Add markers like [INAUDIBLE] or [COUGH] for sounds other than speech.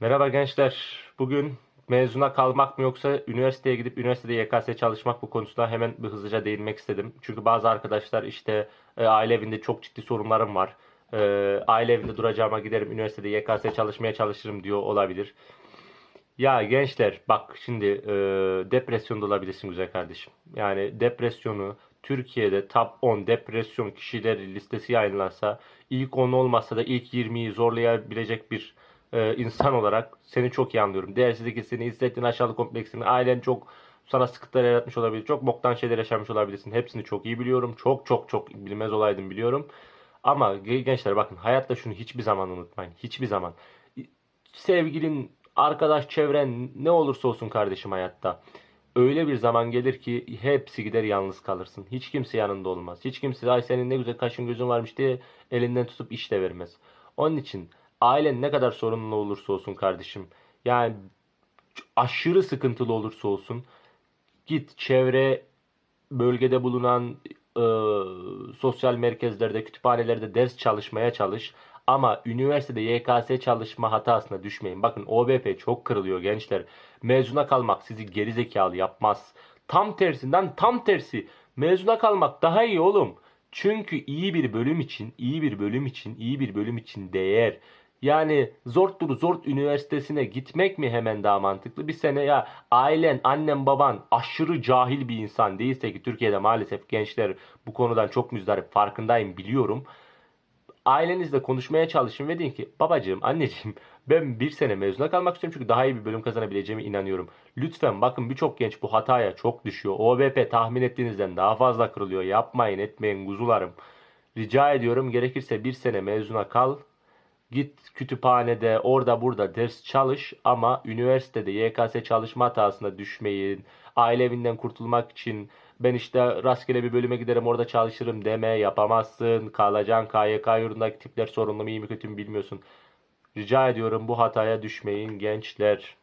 Merhaba gençler. Bugün mezuna kalmak mı yoksa üniversiteye gidip üniversitede YKS çalışmak bu konusuna hemen bir hızlıca değinmek istedim. Çünkü bazı arkadaşlar işte e, aile evinde çok ciddi sorunlarım var. E, aile evinde duracağıma giderim üniversitede YKS çalışmaya çalışırım diyor olabilir. Ya gençler bak şimdi e, depresyonda olabilirsin güzel kardeşim. Yani depresyonu Türkiye'de top 10 depresyon kişileri listesi yayınlansa ilk 10 olmazsa da ilk 20'yi zorlayabilecek bir e, insan olarak seni çok iyi anlıyorum. Değersizlik hissini, hissettiğin aşağılık kompleksini, ailen çok sana sıkıntılar yaratmış olabilir. Çok boktan şeyler yaşamış olabilirsin. Hepsini çok iyi biliyorum. Çok çok çok bilmez olaydım biliyorum. Ama gençler bakın hayatta şunu hiçbir zaman unutmayın. Hiçbir zaman. Sevgilin, arkadaş çevren ne olursa olsun kardeşim hayatta. Öyle bir zaman gelir ki hepsi gider yalnız kalırsın. Hiç kimse yanında olmaz. Hiç kimse ay senin ne güzel kaşın gözün varmış diye elinden tutup iş de vermez. Onun için ailen ne kadar sorunlu olursa olsun kardeşim. Yani aşırı sıkıntılı olursa olsun git çevre bölgede bulunan e, sosyal merkezlerde, kütüphanelerde ders çalışmaya çalış. Ama üniversitede YKS çalışma hatasına düşmeyin. Bakın OBP çok kırılıyor gençler. Mezuna kalmak sizi gerizekalı yapmaz. Tam tersinden tam tersi. Mezuna kalmak daha iyi oğlum. Çünkü iyi bir bölüm için, iyi bir bölüm için, iyi bir bölüm için değer. Yani Zorttur Zort Üniversitesi'ne gitmek mi hemen daha mantıklı? Bir sene ya ailen, annen, baban aşırı cahil bir insan değilse ki Türkiye'de maalesef gençler bu konudan çok müzdarip farkındayım biliyorum. Ailenizle konuşmaya çalışın ve deyin ki babacığım, anneciğim [LAUGHS] ben bir sene mezuna kalmak istiyorum çünkü daha iyi bir bölüm kazanabileceğime inanıyorum. Lütfen bakın birçok genç bu hataya çok düşüyor. OBP tahmin ettiğinizden daha fazla kırılıyor. Yapmayın etmeyin kuzularım. Rica ediyorum gerekirse bir sene mezuna kal. Git kütüphanede orada burada ders çalış ama üniversitede YKS çalışma hatasına düşmeyin. Aile evinden kurtulmak için ben işte rastgele bir bölüme giderim orada çalışırım deme yapamazsın. Kalacaksın KYK yurdundaki tipler sorunlu mu iyi mi kötü mü bilmiyorsun. Rica ediyorum bu hataya düşmeyin gençler.